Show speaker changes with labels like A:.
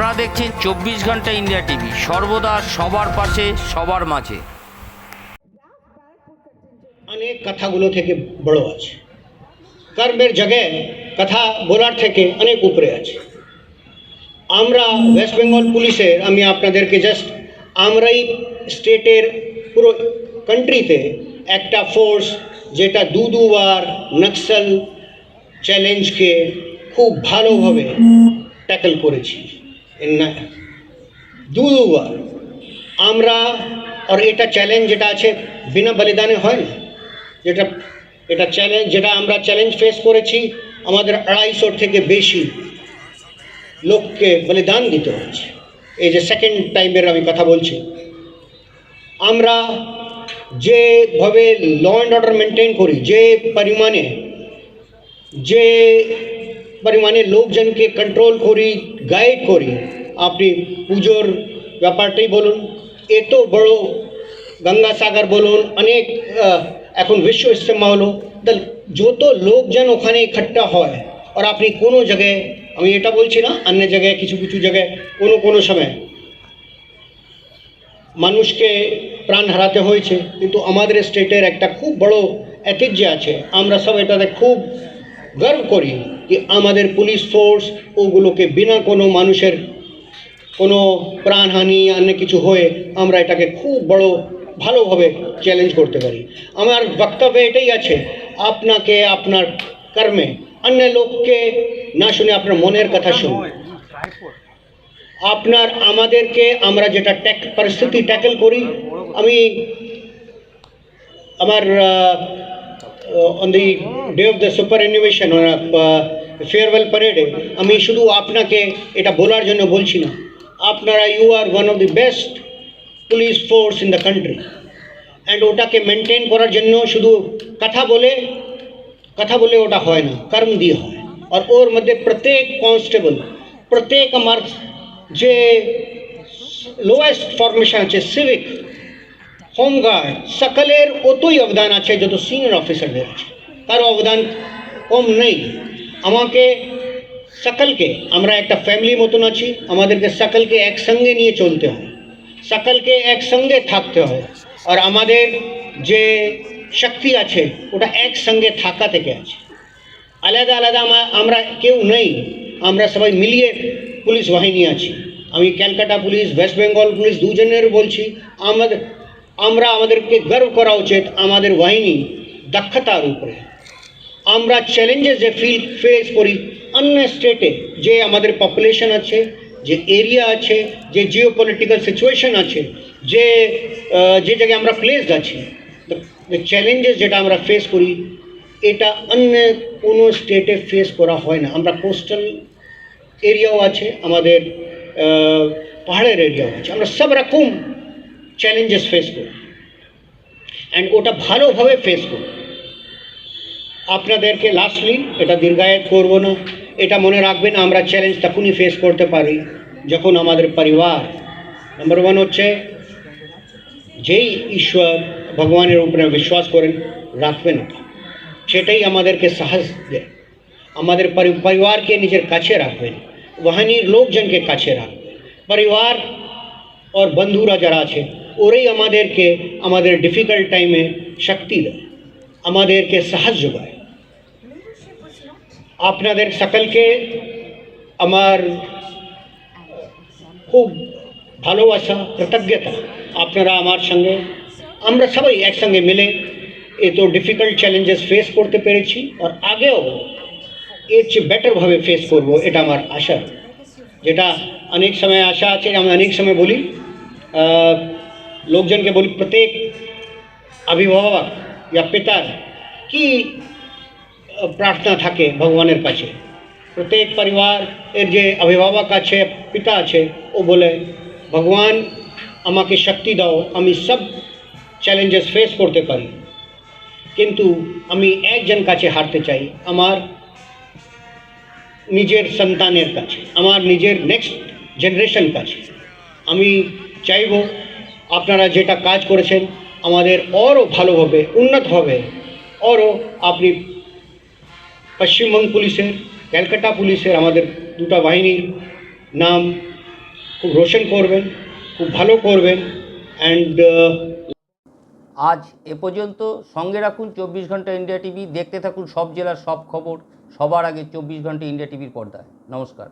A: আপনারা দেখছেন চব্বিশ ঘণ্টা ইন্ডিয়া টিভি। সর্বদা সবার পাশে, সবার মাঝে।
B: অনেক কথাগুলো থেকে বড় আছে। কর্মের জায়গায় কথা বলার থেকে অনেক উপরে আছে। আমরা ওয়েস্ট বেঙ্গল পুলিশের, আমি আপনাদেরকে জাস্ট আমরাই স্টেটের পুরো কান্ট্রিতে একটা ফোর্স যেটা দু দুবার নক্সাল চ্যালেঞ্জকে খুব ভালোভাবে ট্যাকল করেছি। দু আমরা, আর এটা চ্যালেঞ্জ যেটা আছে, বিনা বলিদানে হয় না। যেটা, এটা চ্যালেঞ্জ যেটা আমরা চ্যালেঞ্জ ফেস করেছি, আমাদের আড়াইশোর থেকে বেশি লোককে বলিদান দিতে হচ্ছে। এই যে সেকেন্ড টাইমের আমি কথা বলছি। আমরা যেভাবে ল অ্যান্ড অর্ডার মেনটেন করি, যে পরিমাণে, যে পরিমাণে লোকজনকে কন্ট্রোল করি গাইড করি। আপনি পুজোর ব্যাপারটাই বলুন, এত বড় গঙ্গাসাগর বলুন, অনেক এখন বিশ্ব ইস্তেমা হলো যত লোকজন ওখানে ইকট্ঠা হয়, আর আপনি কোনো জায়গায়, আমি এটা বলছি না, অন্য জায়গায়, কিছু কিছু জায়গায়, কোনো কোনো সময়, মানুষকে প্রাণ হারাতে হয়েছে, কিন্তু আমাদের স্টেটের একটা খুব বড় ঐতিহ্য আছে। আমরা সব এটাতে খুব গর্ব করি। যে আমাদের পুলিশ ফোর্স ওগুলোকে বিনা কোনো মানুষের কোনো প্রাণহানি অন্য কিছু হয়ে আমরা এটাকে খুব বড় ভালোভাবে চ্যালেঞ্জ করতে পারি। আমার বক্তব্য এটাই আছে, আপনাকে আপনার কর্মে, অন্য লোককে না শুনে আপনার মনের কথা শুনুন। আপনার আমাদেরকে আমরা যেটা ট্যাক পরিস্থিতি ট্যাকেল করি, আমি আমার on the day of the super innovation farewell প্যারেডে আমি শুধু আপনাকে এটা বলার জন্য বলছি না। আপনারা you are one of the best police force in the country and ওটাকে মেনটেন করার জন্য শুধু কথা বলে কথা বলে ওটা হয় না, কর্ম দিয়ে হয়। আর ওর মধ্যে প্রত্যেক কনস্টেবল প্রত্যেক আমার যে লোয়েস্ট ফরমেশন আছে সিভিক হোমগার্ড সকলের অতই অবদান আছে, যত সিনিয়র অফিসারদের আছে। কারও অবদান কম নেই। আমাকে সকলকে, আমরা একটা ফ্যামিলি মতন আছি, আমাদেরকে সকলকে একসঙ্গে নিয়ে চলতে হয়। সকলকে একসঙ্গে থাকতে হয়। আর আমাদের যে শক্তি আছে, ওটা একসঙ্গে থাকা থেকে আছে। আলাদা আলাদা আমা- আমরা কেউ নেই। আমরা সবাই মিলিয়ে পুলিশ বাহিনী আছি। আমি Calcutta police, west Bengal police দুজনের বলছি, আমাদের আমরা আমাদেরকে গর্ব করা উচিত, আমাদের বাহিনী দক্ষতার উপরে। আমরা চ্যালেঞ্জেস যে ফিল ফেস করি অন্য স্টেটে যে আমাদের পপুলেশন আছে, যে এরিয়া আছে, যে জিও পলিটিক্যাল সিচুয়েশন আছে, যে যে জায়গায় আমরা প্লেসড আছি চ্যালেঞ্জেস যেটা আমরা ফেস করি, এটা অন্য কোনো স্টেটে ফেস করা হয় না। আমরা কোস্টাল এরিয়াও আছে, আমাদের পাহাড়ের এরিয়াও আছে। আমরা সব রকম চ্যালেঞ্জেস ফেস করি। অ্যান্ড ওটা ভালোভাবে ফেস করি। আপনাদেরকে লাস্টলি এটা দীর্ঘায়িত করব না, এটা মনে রাখবেন, আমরা চ্যালেঞ্জ তখনই ফেস করতে পারি, যখন আমাদের পরিবার নাম্বার ওয়ান হচ্ছে, যেই ঈশ্বর ভগবানের উপরে বিশ্বাস করেন, রাখবেন ওটা সেটাই আমাদেরকে সাহস দেয়। আমাদের পরি- পরিবারকে নিজের কাছে রাখবেন, বাহিনীর লোকজনকে কাছে রাখবেন। পরিবার ওর বন্ধুরা যারা আছে, ওরাই আমাদেরকে, আমাদের ডিফিকাল্ট টাইমে শক্তি দেয়, আমাদেরকে সাহস যোগায় আপনাদের সকলকে আমার খুব ভালোবাসা কৃতজ্ঞতা আপনারা আমার সঙ্গে আমরা সবাই একসঙ্গে মিলে এত ডিফিকাল্ট চ্যালেঞ্জেস ফেস করতে পেরেছি আর আগেও এর চেয়ে বেটারভাবে ফেস করব এটা আমার আশা যেটা অনেক সময় আশা আছে আমি অনেক সময় বলি আহ, লোকজনকে বলি প্রত্যেক অভিভাবক ইয়া পিতার কি আহ, প্রার্থনা থাকে ভগবানের কাছে। প্রত্যেক পরিবার এর যে অভিভাবক আছে, পিতা আছে, ও বলে, ভগবান, আমাকে শক্তি দাও, আমি সব চ্যালেঞ্জেস ফেস করতে পারি। কিন্তু আমি একজন কাছে হারতে চাই, আমার নিজের সন্তানের কাছে, আমার নিজের নেক্সট জেনারেশন কাছে। আমি চাইব আপনারা যেটা কাজ করেছেন, আমাদের আরও ভালোভাবে, উন্নতভাবে, আরও আপনি পশ্চিমবঙ্গ পুলিশের, ক্যালকাটা পুলিশের আমাদের দুটা বাহিনীর নাম খুব রোশন করবেন, খুব ভালো করবেন অ্যান্ড
A: আজ এ পর্যন্ত সঙ্গে রাখুন চব্বিশ ঘণ্টা ইন্ডিয়া টিভি, দেখতে থাকুন সব জেলার সব খবর, সবার আগে চব্বিশ ঘণ্টা ইন্ডিয়া টিভির পর্দায়। নমস্কার।